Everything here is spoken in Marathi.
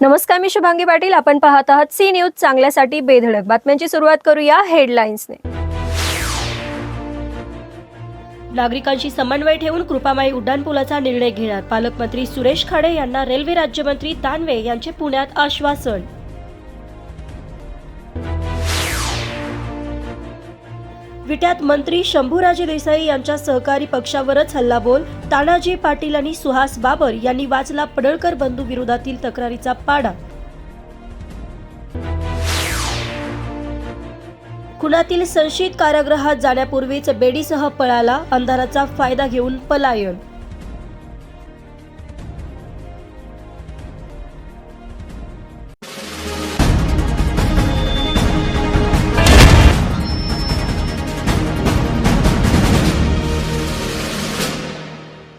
नमस्कार मी शुभांगी पाटील. आपण पाहत आहात सी न्यूज. चांगल्यासाठी बेधडक बातम्यांची सुरुवात करूया हेडलाईन्सने. नागरिकांशी समन्वय ठेवून कृपामाई उड्डाणपुलाचा निर्णय घेणार पालकमंत्री सुरेश खाडे यांना रेल्वे राज्यमंत्री दानवे यांचे पुण्यात आश्वासन. विट्यात मंत्री शंभूराजे देसाई यांच्या सहकारी पक्षावरच हल्लाबोल तानाजी पाटील आणि सुहास बाबर यांनी वाचला पडळकर बंधू विरोधातील तक्रारीचा पाडा. खुनातील संशयित कारागृहात जाण्यापूर्वीच बेडीसह पळाला अंधाराचा फायदा घेऊन पलायन